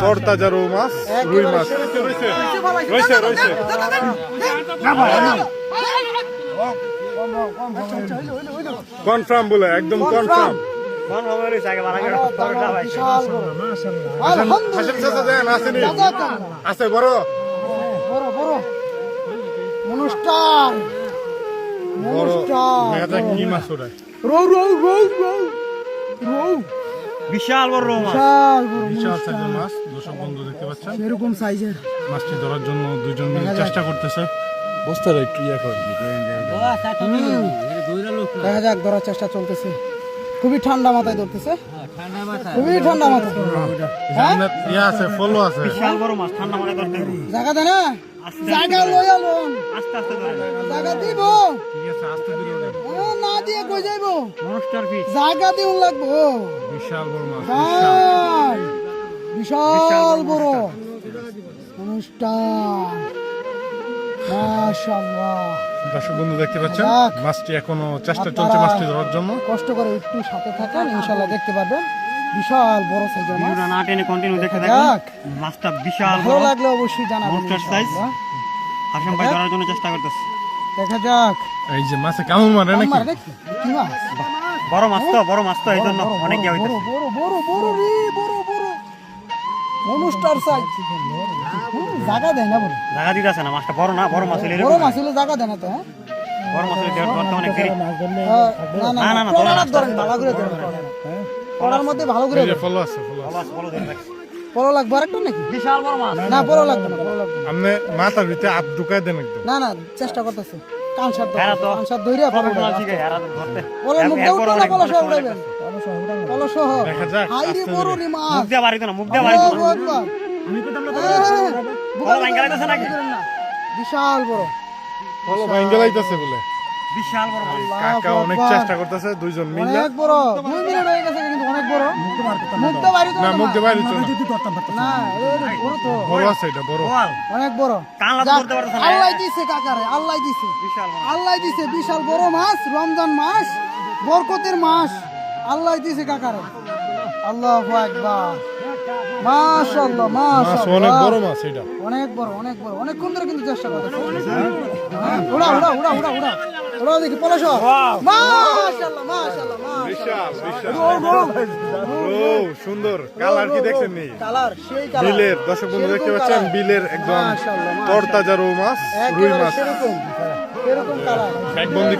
তরতাজা রৌ মাছ রুই মাছ রয়েছে রয়েছে কনফার্ম বলে একদম কনফার্ম আছে বড়। বড় বড় অনুষ্ঠান অনুষ্ঠান কি মাছ ওটায়? রৌ রৌ রৌ রৌ। রৌ। বিশাল বড় মাছ। বিশাল বড় বিশাল সাইজের মাছ দর্শক বন্ধু দেখতে পাচ্ছেন? এরকম সাইজের। মাছটি ধরার জন্য দুজন মিলে চেষ্টা করতেছে। বস্তাটা একটু ইয়ে করে দেখা যাক ধরার চেষ্টা চলতেছে। খুবই ঠান্ডা মাথায় ধরতেছে। খুবই ঠান্ডা মাথায়। আপনার ইয়ে আছে ফলো আছে। বিশাল বড় মাছ ঠান্ডা মানে ধরতে। জায়গা না? জায়গা লোন। আস্তে আস্তে জায়গা দিব। ঠিক আছে আস্তে ধীরে ও, না দিয়ে কই যাইবো? মনস্টার জায়গা দিউন লাগবো। বিশাল বড় মাছ বিশাল। বিশাল বড় অনুষ্ঠান মাশাআল্লাহ। দর্শক বন্ধু দেখতে পাচ্ছেন। মাছটি এখনও চেষ্টা চলছে মাছটি ধরার জন্য। কষ্ট করে একটু সাথে থাকেন ইনশাআল্লাহ দেখতে পারবেন। বিশাল বড় সাইজের মাছ ভিডিওটা না টেনে কন্টিনিউ দেখে যাক। মাছটা বিশাল ভালো বড়। লাগলে অবশ্যই জানাবেন size? ইনশাআল্লাহ। হাসিম ভাই ধরার জন্য চেষ্টা করতেছে। দেখা যাক। এই যে মাছে কামড় মারে নাকি? কি মাছ? বড় মাছ তো বড় মাছ তো এই জন্য অনেক ইয়ে বড়, বড় বড় বড় রে বড় বড়। অনুষ্ঠান সাইজ জায়গা দেয় না বড় জায়গা দিতে আছে না মাছটা বড় না বড় মাছ হলে বড় মাছ হলে জায়গা দেয় না তো হ্যাঁ? বড় মাছ হলে দেওয়ার ধরতে অনেক দেরি। না না, না না, না ধরেন ভালো করে ধরেন। পড়ার মধ্যে ভালো করে। ফলো আছে ফলো ধরে রাখছে। পড়া লাগবে আরেকটা নাকি? বিশাল বড় মাছ। না পড়া লাগবে না পড়া লাগবে আপনি মাথার ভিতরে আপ ঢুকাই দেন একদম। না না চেষ্টা করতেছে। হ্যাঁ ধইরা প্রফেশনাল ঠিক আছে ধরতে বলো মুখ দাও না অনেক বলো সহ উড়াইবেন বলো সহ। দেখা যাক, হাই রে বড় মুখ মাছ দিয়ে বাড়িতে না মুখ দিয়ে বাড়িতে আল্লাহু আকবার বড় লাইন গালাইতেছে নাকি? বিশাল বড়। ফলো ভাঙ্গেলাইতেছে বলে। বিশাল বড় কাকা অনেক চেষ্টা করতেছে দুইজন মিলে। অনেক বড়। দুই মিনিট হয়ে গেছে অনেক বড় মুখটা বাইরে না মুখ দিয়ে বাইরে চলে না বড় তো বড় আছে এটা বড়। অনেক বড়। তো আল্লাহ দিছে কাকারে আল্লাহ দিছে। বিশাল বড়। আল্লাহ দিছে বিশাল বড় মাছ রমজান মাস বরকতের মাস। আল্লাহ দিছে কাকারে। আল্লাহু আকবার। মাশাআল্লাহ মাশাআল্লাহ। অনেক বড় মাছ এটা। অনেক বড় অনেক বড়। অনেকক্ষণ ধরে কিন্তু চেষ্টা করতেছে। হ্যাঁ, উড়া উড়া উড়া উড়া উড়া। উড়া দেখি পলাশ। মাশাআল্লাহ মাশাআল্লাহ বিশাল বিশাল মাশাআল্লাহ ও সুন্দর। কালার কি দেখছেন নি? কালার সেই কালার বিলের দর্শক বন্ধু দেখতে পাচ্ছেন বিলের একদম। তরতাজা রৌ মাছ রুই মাছ। সেরকম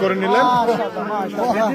করে নিলেন। মাশাআল্লাহ।